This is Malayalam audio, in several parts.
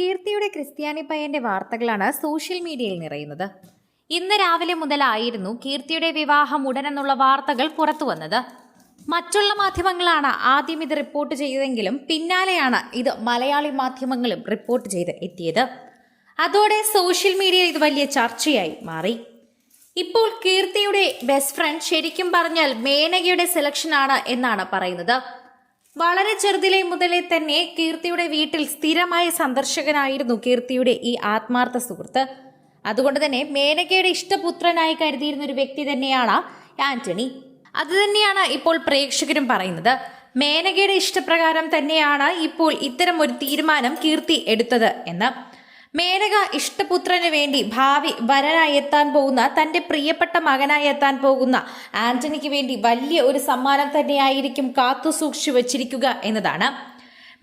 കീർത്തിയുടെ ക്രിസ്ത്യാനി പയ്യന്റെ വാർത്തകളാണ് സോഷ്യൽ മീഡിയയിൽ നിറയുന്നത്. ഇന്ന് രാവിലെ മുതലായിരുന്നു കീർത്തിയുടെ വിവാഹം ഉടനെന്നുള്ള വാർത്തകൾ പുറത്തു വന്നത് മറ്റുള്ള മാധ്യമങ്ങളാണ് ആദ്യം ഇത് റിപ്പോർട്ട് ചെയ്തതെങ്കിലും പിന്നാലെയാണ് ഇത് മലയാളി മാധ്യമങ്ങളും റിപ്പോർട്ട് ചെയ്ത് എത്തിയത്. അതോടെ സോഷ്യൽ മീഡിയയിൽ ഇത് വലിയ ചർച്ചയായി മാറി. ഇപ്പോൾ കീർത്തിയുടെ ബെസ്റ്റ് ഫ്രണ്ട് ശരിക്കും പറഞ്ഞാൽ മേനകയുടെ സെലക്ഷനാണ് എന്നാണ് പറയുന്നത്. വളരെ ചെറുതിലെ മുതലേ തന്നെ കീർത്തിയുടെ വീട്ടിൽ സ്ഥിരമായ സന്ദർശകനായിരുന്നു കീർത്തിയുടെ ഈ ആത്മാർത്ഥ സുഹൃത്ത്. അതുകൊണ്ട് തന്നെ മേനകയുടെ ഇഷ്ടപുത്രനായി കരുതിയിരുന്ന ഒരു വ്യക്തി തന്നെയാണ് ആന്റണി. അതുതന്നെയാണ് ഇപ്പോൾ പ്രേക്ഷകരും പറയുന്നത്. മേനകയുടെ ഇഷ്ടപ്രകാരം തന്നെയാണ് ഇപ്പോൾ ഇത്തരം ഒരു തീരുമാനം കീർത്തി എടുത്തത് എന്ന്. മേനക ഇഷ്ടപുത്രന് വേണ്ടി ഭാവി വരനായി എത്താൻ പോകുന്ന തന്റെ പ്രിയപ്പെട്ട മകനായി എത്താൻ പോകുന്ന ആന്റണിക്ക് വേണ്ടി വലിയ ഒരു സമ്മാനം തന്നെയായിരിക്കും കാത്തു സൂക്ഷിച്ചു വച്ചിരിക്കുക എന്നതാണ്.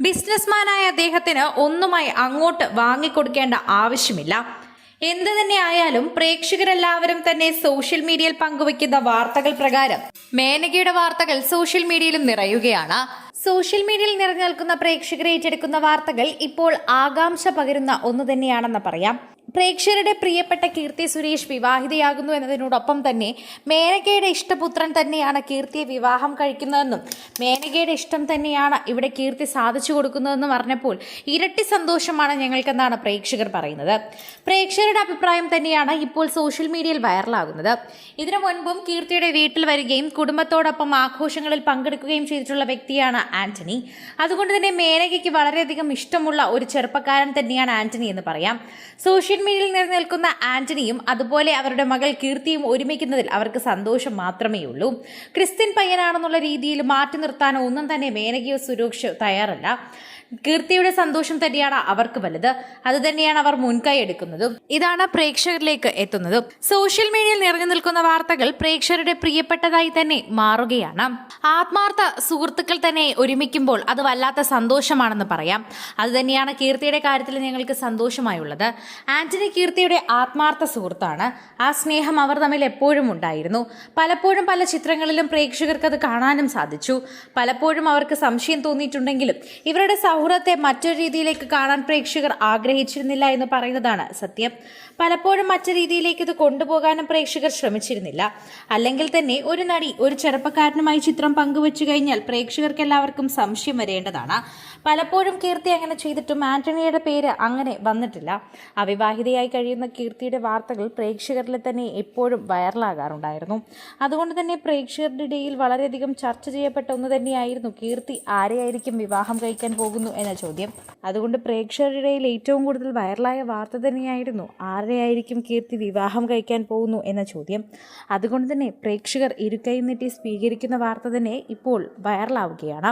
ബിസിനസ്മാനായ അദ്ദേഹത്തിന് ഒന്നുമായി അങ്ങോട്ട് വാങ്ങിക്കൊടുക്കേണ്ട ആവശ്യമില്ല. എന്ത് തന്നെ ആയാലും പ്രേക്ഷകരെല്ലാവരും തന്നെ സോഷ്യൽ മീഡിയയിൽ പങ്കുവയ്ക്കുന്ന വാർത്തകൾ പ്രകാരം മേനകയുടെ വാർത്തകൾ സോഷ്യൽ മീഡിയയിലും നിറയുകയാണ്. സോഷ്യൽ മീഡിയയിൽ നിറഞ്ഞു നിൽക്കുന്ന പ്രേക്ഷകരെ ഏറ്റെടുക്കുന്ന വാർത്തകൾ ഇപ്പോൾ ആകാംക്ഷ പകരുന്ന ഒന്ന് തന്നെയാണെന്ന് പറയാം. പ്രേക്ഷകരുടെ പ്രിയപ്പെട്ട കീർത്തി സുരേഷ് വിവാഹിതയാകുന്നു എന്നതിനോടൊപ്പം തന്നെ മേനകയുടെ ഇഷ്ടപുത്രൻ തന്നെയാണ് കീർത്തിയെ വിവാഹം കഴിക്കുന്നതെന്നും മേനകയുടെ ഇഷ്ടം തന്നെയാണ് ഇവിടെ കീർത്തി സാധിച്ചു കൊടുക്കുന്നതെന്നും പറഞ്ഞപ്പോൾ ഇരട്ടി സന്തോഷമാണ് ഞങ്ങൾക്കെന്നാണ് പ്രേക്ഷകർ പറയുന്നത്. പ്രേക്ഷകരുടെ അഭിപ്രായം തന്നെയാണ് ഇപ്പോൾ സോഷ്യൽ മീഡിയയിൽ വൈറലാകുന്നത്. ഇതിനു മുൻപും കീർത്തിയുടെ വീട്ടിൽ വരികയും കുടുംബത്തോടൊപ്പം ആഘോഷങ്ങളിൽ പങ്കെടുക്കുകയും ചെയ്തിട്ടുള്ള വ്യക്തിയാണ് ആന്റണി. അതുകൊണ്ട് തന്നെ മേനകയ്ക്ക് വളരെയധികം ഇഷ്ടമുള്ള ഒരു ചെറുപ്പക്കാരൻ തന്നെയാണ് ആന്റണി എന്ന് പറയാം. സോഷ്യൽ മീഡിയയിൽ നിലനിൽക്കുന്ന ആന്റണിയും അതുപോലെ അവരുടെ മകൾ കീർത്തിയും ഒരുമിക്കുന്നതിൽ അവർക്ക് സന്തോഷം മാത്രമേ ഉള്ളൂ. ക്രിസ്ത്യൻ പയ്യനാണെന്നുള്ള രീതിയിൽ മാറ്റി നിർത്താനോ ഒന്നും തന്നെ മേനകയോ സുരക്ഷ തയ്യാറല്ല. കീർത്തിയുടെ സന്തോഷം തന്നെയാണ് അവർക്ക് വലുത്. അത് തന്നെയാണ് അവർ മുൻകൈ എടുക്കുന്നതും. ഇതാണ് പ്രേക്ഷകരിലേക്ക് എത്തുന്നതും. സോഷ്യൽ മീഡിയയിൽ നിറഞ്ഞു നിൽക്കുന്ന വാർത്തകൾ പ്രേക്ഷകരുടെ പ്രിയപ്പെട്ടതായി തന്നെ മാറുകയാണ്. ആത്മാർത്ഥ സുഹൃത്തുക്കൾ തന്നെ ഒരുമിക്കുമ്പോൾ അത് വല്ലാത്ത സന്തോഷമാണെന്ന് പറയാം. അത് തന്നെയാണ് കീർത്തിയുടെ കാര്യത്തിൽ ഞങ്ങൾക്ക് സന്തോഷമായുള്ളത്. ആന്റണി കീർത്തിയുടെ ആത്മാർത്ഥ സുഹൃത്താണ്. ആ സ്നേഹം അവർ തമ്മിൽ എപ്പോഴും ഉണ്ടായിരുന്നു. പലപ്പോഴും പല ചിത്രങ്ങളിലും പ്രേക്ഷകർക്ക് അത് കാണാനും സാധിച്ചു. പലപ്പോഴും അവർക്ക് സംശയം തോന്നിയിട്ടുണ്ടെങ്കിലും ഇവരുടെ സൗഹൃദത്തെ മറ്റൊരു രീതിയിലേക്ക് കാണാൻ പ്രേക്ഷകർ ആഗ്രഹിച്ചിരുന്നില്ല എന്ന് പറയുന്നതാണ് സത്യം. പലപ്പോഴും മറ്റു രീതിയിലേക്ക് ഇത് കൊണ്ടുപോകാനും പ്രേക്ഷകർ ശ്രമിച്ചിരുന്നില്ല. അല്ലെങ്കിൽ തന്നെ ഒരു നടി ഒരു ചെറുപ്പക്കാരനുമായി ചിത്രം പങ്കുവച്ചു കഴിഞ്ഞാൽ പ്രേക്ഷകർക്ക് എല്ലാവർക്കും സംശയം വരേണ്ടതാണ്. പലപ്പോഴും കീർത്തി അങ്ങനെ ചെയ്തിട്ടും ആന്റണിയുടെ പേര് അങ്ങനെ വന്നിട്ടില്ല. അവിവാഹിതയായി കഴിയുന്ന കീർത്തിയുടെ വാർത്തകൾ പ്രേക്ഷകരിൽ തന്നെ എപ്പോഴും വൈറലാകാറുണ്ടായിരുന്നു. അതുകൊണ്ട് തന്നെ പ്രേക്ഷകരുടെ ഇടയിൽ വളരെയധികം ചർച്ച ചെയ്യപ്പെട്ട ഒന്ന് തന്നെയായിരുന്നു കീർത്തി ആരെയായിരിക്കും വിവാഹം കഴിക്കാൻ പോകുന്നു എന്ന ചോദ്യം. അതുകൊണ്ട് പ്രേക്ഷകരുടെ ഏറ്റവും കൂടുതൽ വൈറലായ വാർത്ത തന്നെയായിരുന്നു ആരെയായിരിക്കും കീർത്തി വിവാഹം കഴിക്കാൻ പോകുന്നു എന്ന ചോദ്യം. അതുകൊണ്ട് തന്നെ പ്രേക്ഷകർ ഇരുക്കൈ നീട്ടി സ്വീകരിക്കുന്ന വാർത്ത തന്നെ ഇപ്പോൾ വൈറലാവുകയാണ്.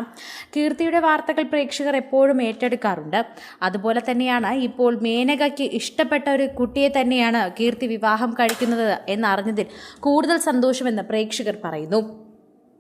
കീർത്തിയുടെ വാർത്തകൾ പ്രേക്ഷകർ എപ്പോഴും ഏറ്റെടുക്കാറുണ്ട്. അതുപോലെ തന്നെയാണ് ഇപ്പോൾ മേനകയ്ക്ക് ഇഷ്ടപ്പെട്ട ഒരു കുട്ടിയെ തന്നെയാണ് കീർത്തി വിവാഹം കഴിക്കുന്നത് എന്നറിഞ്ഞതിൽ കൂടുതൽ സന്തോഷമെന്ന് പ്രേക്ഷകർ പറയുന്നു.